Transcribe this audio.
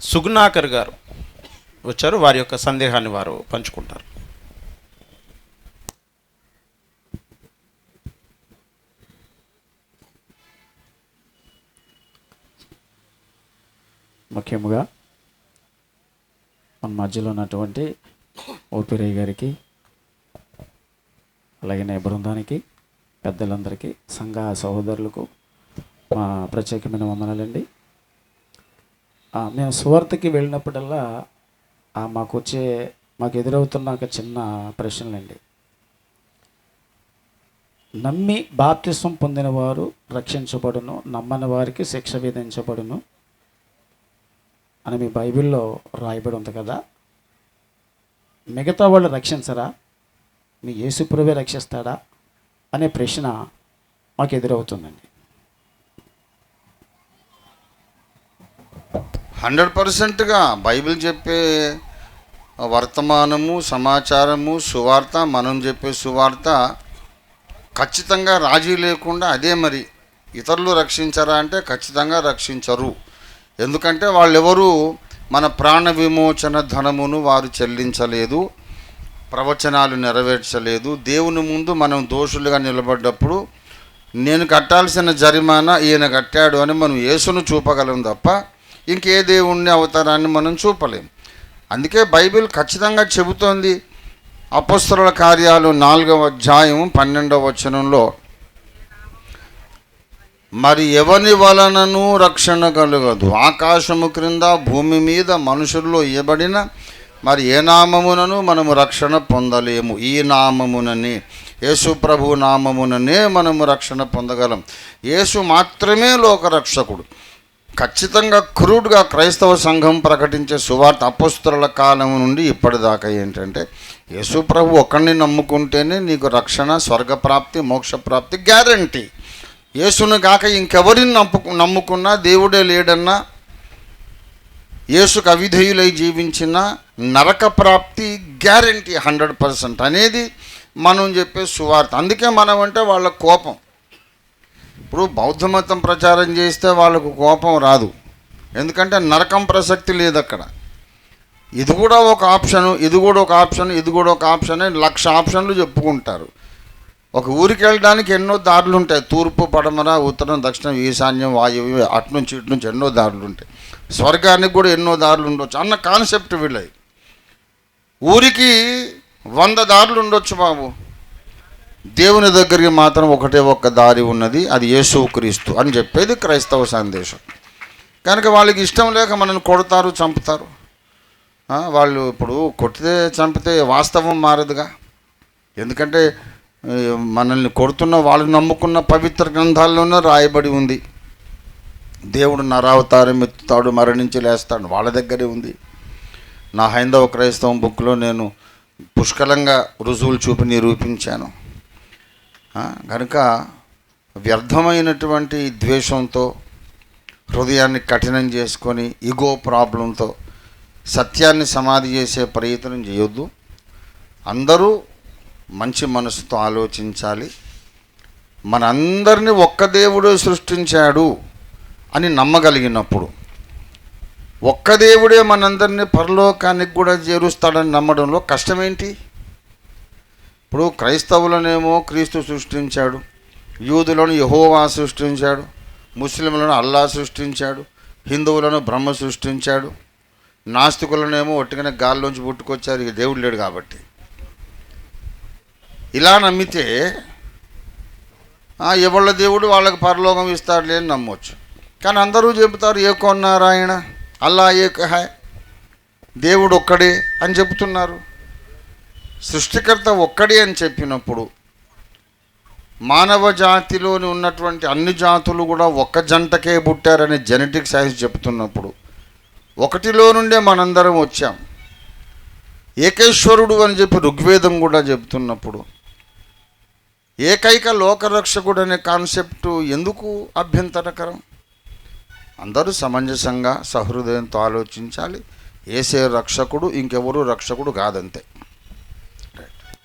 సుగుణాకర్ గారు వచ్చారు. వారి యొక్క సందేహాన్ని వారు పంచుకుంటారు. ముఖ్యముగా మన మధ్యలో ఉన్నటువంటి ఓపిరయ్య గారికి అలాగే బృందానికి పెద్దలందరికీ సంఘ సహోదరులకు మా ప్రత్యేకమైన వందనాలండి. మేము సువార్తకి వెళ్ళినప్పుడల్లా ఆ, మాకు వచ్చే మాకు ఎదురవుతున్న ఒక చిన్న ప్రశ్నలండి. నమ్మి బాప్తిస్వం పొందిన వారు రక్షించబడును నమ్మని వారికి శిక్ష విధించబడును అని మీ బైబిల్లో రాయబడి ఉంది కదా. మిగతా వాళ్ళు రక్షించరా? మీ యేసుప్రభే రక్షిస్తాడా? అనే ప్రశ్న మాకు ఎదురవుతుందండి హండ్రెడ్ పర్సెంట్గా బైబిల్ చెప్పే వర్తమానము సమాచారము సువార్త మనం చెప్పే సువార్త ఖచ్చితంగా రాజీ లేకుండా అదే మరి ఇతరులు రక్షించరా అంటే ఖచ్చితంగా రక్షించరు. ఎందుకంటే వాళ్ళెవరూ మన ప్రాణ విమోచన ధనమును వారు చెల్లించలేదు ప్రవచనాలు నెరవేర్చలేదు. దేవుని ముందు మనం దోషులుగా నిలబడ్డప్పుడు నేను కట్టాల్సిన జరిమానా ఈయన కట్టాడు అని మనం యేసును చూపగలం తప్ప ఇంకే దేవుణ్ణి అవతారాన్ని మనం చూపలేం. అందుకే బైబిల్ ఖచ్చితంగా చెబుతోంది. అపస్తుల కార్యాలు నాలుగవ అధ్యాయం పన్నెండవ వచనంలో మరి ఎవని వలనను రక్షణ కలగదు? ఆకాశము క్రింద భూమి మీద మనుషుల్లో ఇవ్వబడిన మరి ఏ నామమునను మనము రక్షణ పొందలేము? ఈ నామముననే యేసు ప్రభు నామముననే మనము రక్షణ పొందగలం. యేసు మాత్రమే లోకరక్షకుడు. ఖచ్చితంగా క్రూడ్గా క్రైస్తవ సంఘం ప్రకటించే సువార్త అపస్తుల కాలం నుండి ఇప్పటిదాకా ఏంటంటే యేసు ప్రభు ఒకరిని నమ్ముకుంటేనే నీకు రక్షణ స్వర్గప్రాప్తి మోక్షప్రాప్తి గ్యారంటీ. యేసును కాక ఇంకెవరిని నమ్ముకు నమ్ముకున్నా దేవుడే లేడన్నా యేసుకు అవిధేయులై జీవించిన నరక ప్రాప్తి గ్యారంటీ హండ్రెడ్ పర్సెంట్ అనేది మనం చెప్పే సువార్త. అందుకే మనం అంటే వాళ్ళ కోపం. ఇప్పుడు బౌద్ధ మతం ప్రచారం చేస్తే వాళ్ళకు కోపం రాదు. ఎందుకంటే నరకం ప్రసక్తి లేదు అక్కడ. ఇది కూడా ఒక ఆప్షన్ ఇది కూడా ఒక ఆప్షన్ ఇది కూడా ఒక ఆప్షన్ అని లక్ష ఆప్షన్లు చెప్పుకుంటారు. ఒక ఊరికి వెళ్ళడానికి ఎన్నో దారులు ఉంటాయి. తూర్పు పడమర ఉత్తరం దక్షిణం ఈశాన్యం వాయువ్యం అటు నుంచి ఇటు నుంచి ఎన్నో దారులు ఉంటాయి. స్వర్గానికి కూడా ఎన్నో దారులు ఉండొచ్చు. అన్న కాన్సెప్ట్ వీళ్ళవి ఊరికి వంద దారులు ఉండొచ్చు బాబు. దేవుని దగ్గరికి మాత్రం ఒకటే ఒక్క దారి ఉన్నది అది యేసుక్రీస్తు అని చెప్పేది క్రైస్తవ సందేశం. కనుక వాళ్ళకి ఇష్టం లేక మనల్ని కొడతారు చంపుతారు. వాళ్ళు ఇప్పుడు కొట్టితే చంపితే వాస్తవం మారదుగా. ఎందుకంటే మనల్ని కొడుతున్న వాళ్ళు నమ్ముకున్న పవిత్ర గ్రంథాల్లోనే రాయబడి ఉంది. దేవుడు నరావతారం ఎత్తుతాడు మరణించి లేస్తాడు వాళ్ళ దగ్గరే ఉంది. నా హైందవ క్రైస్తవం బుక్లో నేను పుష్కలంగా రుజువులు చూపి నిరూపించాను. కనుక వ్యర్థమైనటువంటి ద్వేషంతో హృదయాన్ని కఠినం చేసుకొని ఇగో ప్రాబ్లంతో సత్యాన్ని సమాధి చేసే ప్రయత్నం చేయొద్దు. అందరూ మంచి మనసుతో ఆలోచించాలి. మనందరినీ ఒక్క దేవుడే సృష్టించాడు అని నమ్మగలిగినప్పుడు ఒక్క దేవుడే మనందరినీ పరలోకానికి కూడా చేరుస్తాడని నమ్మడంలో కష్టమేంటి? ఇప్పుడు క్రైస్తవులనేమో క్రీస్తు సృష్టించాడు యూదులను యహోవా సృష్టించాడు ముస్లింలను అల్లా సృష్టించాడు హిందువులను బ్రహ్మ సృష్టించాడు నాస్తికులనేమో ఒట్టిగానే గాల్లోంచి పుట్టుకొచ్చారు ఇక దేవుడు లేడు కాబట్టి. ఇలా నమ్మితే ఎవళ్ళ దేవుడు వాళ్ళకి పరలోకం ఇస్తాడులే అని నమ్మొచ్చు. కానీ అందరూ చెబుతారు ఏకో నారాయణ అల్లా ఏక హై దేవుడు ఒక్కడే అని చెబుతున్నారు. సృష్టికర్త ఒక్కడే అని చెప్పినప్పుడు మానవ జాతిలోని ఉన్నటువంటి అన్ని జాతులు కూడా ఒక్క జంటకే పుట్టారని జెనెటిక్ సైన్స్ చెప్తున్నప్పుడు ఒకటిలో నుండే మనందరం వచ్చాం. ఏకేశ్వరుడు అని చెప్పి ఋగ్వేదం కూడా చెబుతున్నప్పుడు ఏకైక లోకరక్షకుడు అనే కాన్సెప్ట్ ఎందుకు అభ్యంతరకరం? అందరూ సమంజసంగా సహృదయంతో ఆలోచించాలి. ఏసే రక్షకుడు ఇంకెవరు రక్షకుడు కాదంతే.